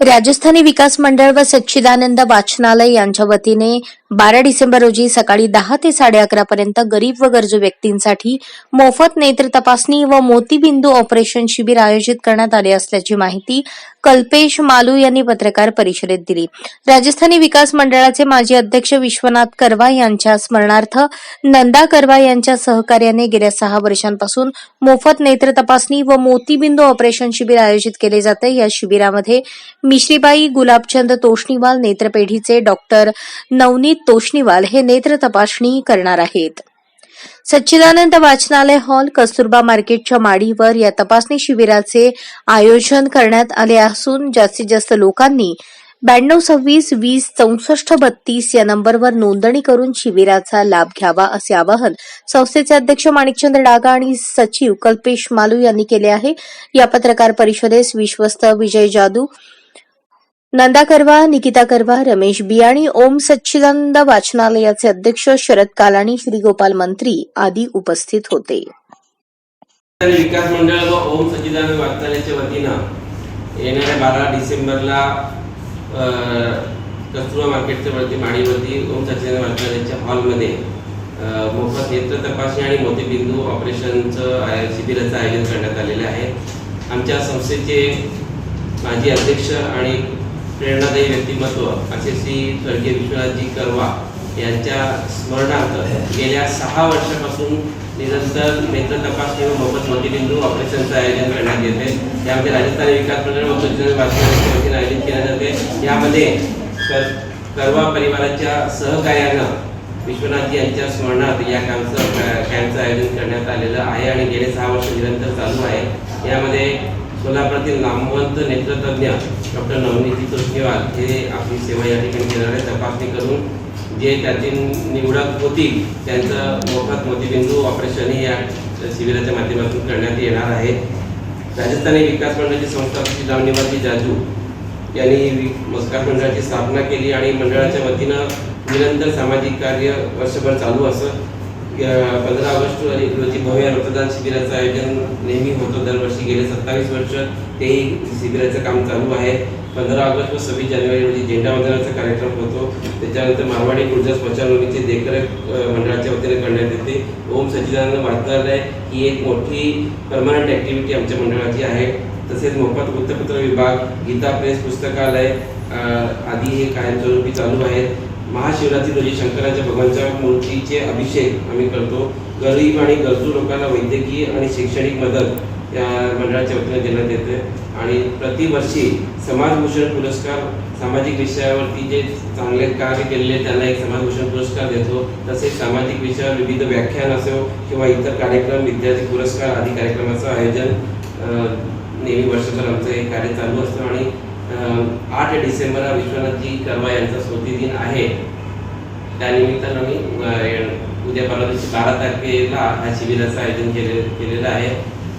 राजस्थानी विकास मंडळ व सच्चिदानंद वाचनालय यांच्या वतीने बारा डिसेंबर रोजी सकाळी दहा ते साडे अकरा पर्यंत गरीब व गरजू व्यक्तींसाठी मोफत नेत्र तपासणी व मोतीबिंदू ऑपरेशन शिबिर आयोजित करण्यात आले असल्याची माहिती कल्पेश मालू यांनी पत्रकार परिषदेत दिली. राजस्थानी विकास मंडळाचे माजी अध्यक्ष विश्वनाथ करवा यांच्या स्मरणार्थ नंदा करवा यांच्या सहकार्याने गेल्या सहा वर्षांपासून मोफत नेत्र तपासणी व मोतीबिंदू ऑपरेशन शिबिर आयोजित केले जाते. या शिबिरामध्ये मिश्रीबाई गुलाबचंद तोष्णीवाल नेत्रपेढीचे डॉक्टर नवनीत तोष्णीवाल हे नेत्र तपासणी करणार आहेत. सच्चिदानंद वाचनालय हॉल कस्तुरबा मार्केटच्या माडीवर या तपासणी शिबिराचे आयोजन करण्यात आले असून जास्तीत जास्त लोकांनी ब्याण्णव सव्वीस वीस चौसष्ट बत्तीस या नंबरवर नोंदणी करून शिबिराचा लाभ घ्यावा असे आवाहन संस्थेचे अध्यक्ष माणिकचंद्र डागा आणि सचिव कल्पेश मालू यांनी केले आहे. या पत्रकार परिषदेस विश्वस्त विजय जादू नंदा करवा निकिता करवा रमेश बियाणी ओम सच्चिदानंद वाचनालयाचे अध्यक्ष शरद कालाणी श्रीगोपाल मंत्री आदी उपस्थित होते. विकास मंडळ व ओम सच्चिदानंद वाचनालयाच्या वतीनं येणाऱ्या बारा डिसेंबरला कस्तुरा मार्केटच्या वरती माडीवरती ओम सच्चिदानंद वाचनालयाच्या हॉलमध्ये मोफत नेत्र तपासणी आणि मोतीबिंदू ऑपरेशनचं आय- शिबिराचं आयोजन करण्यात आलेलं आहे. आमच्या संस्थेचे माजी अध्यक्ष आणि प्रेरणादायी व्यक्तिमत्व असे श्री स्वर्गीय विश्वनाथजी करवा यांच्या स्मरणार्थ गेल्या सहा वर्षापासून निरंतर नेत्र तपासणी व मोफत मोतीबिंदू ऑपरेशनचं आयोजन करण्यात येते यामध्ये राजस्थान विकास मंडळ व सज्जन वाचनालयाच्या वतीने आयोजित केले जाते. यामध्ये कर करवा परिवाराच्या सहकार्यानं विश्वनाथ यांच्या स्मरणार्थ या कॅम्पचं कॅम्पचं आयोजन करण्यात आलेलं आहे आणि गेले सहा वर्ष निरंतर चालू आहे. यामध्ये सोलापुरातील नामवंत नेत्रतज्ञ डॉक्टर नवनीती तोष्णीवाल हे आपली सेवा या ठिकाणी देणार आहे तपासणी करून जे त्याची निवडक होतील त्यांचं मोफत मोतीबिंदू ऑपरेशनही या शिबिराच्या माध्यमातून करण्यात येणार आहे. राजस्थानी विकास मंडळाची संस्था श्री जाजू यांनी विकास मंडळाची स्थापना केली आणि मंडळाच्या वतीनं निरंतर सामाजिक कार्य वर्षभर चालू असं पंधरा ऑगस्ट रोजी भव्य रक्तदान शिबिराचं आयोजन नेहमी होतं. दरवर्षी गेले सत्तावीस वर्ष तेही शिबिराचं काम चालू आहे. पंधरा ऑगस्ट व सव्वीस जानेवारी रोजी झेंडा वंदनाचा कार्यक्रम होतो. त्याच्यानंतर मारवाडी ऊर्जा स्मशानभूमीची देखरेख मंडळाच्या वतीने करण्यात येते. ओम सच्चिदानंद वाचनालय ही एक मोठी परमनंट ॲक्टिव्हिटी आमच्या मंडळाची आहे. तसेच मोफत वृत्तपत्र विभाग गीता प्रेस पुस्तकालय आदी हे कायमस्वरूपी चालू आहेत. महाशिवरात्री रोजी शंकराच्या भगवानच्या मूर्तीचे अभिषेक आम्ही करतो. गरीब आणि गरजू लोकांना वैद्यकीय आणि शैक्षणिक मदत या मंडळाच्या वतीने देण्यात येते. आणि प्रतिवर्षी समाजभूषण पुरस्कार सामाजिक विषयावरती जे चांगले कार्य केलेले त्यांना एक समाजभूषण पुरस्कार देतो. तसेच सामाजिक विषयावर विविध व्याख्यान असो किंवा इतर कार्यक्रम विद्यार्थी पुरस्कार आदी कार्यक्रमाचं आयोजन नेहमी वर्षभर आमचं हे कार्य चालू असतं. आणि आठ डिसेंबर हा विश्वनाथजी कर्मा यांचा स्मृतिदिन आहे. त्यानिमित्तानं मी उद्या परवा दिवशी बारा तारखेला ह्या शिबिराचं आयोजन केले केलेलं आहे.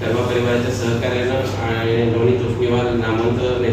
कर्मा परिवाराच्या सहकार्यानं आणि नवनीत तोष्णीवाल नामवंत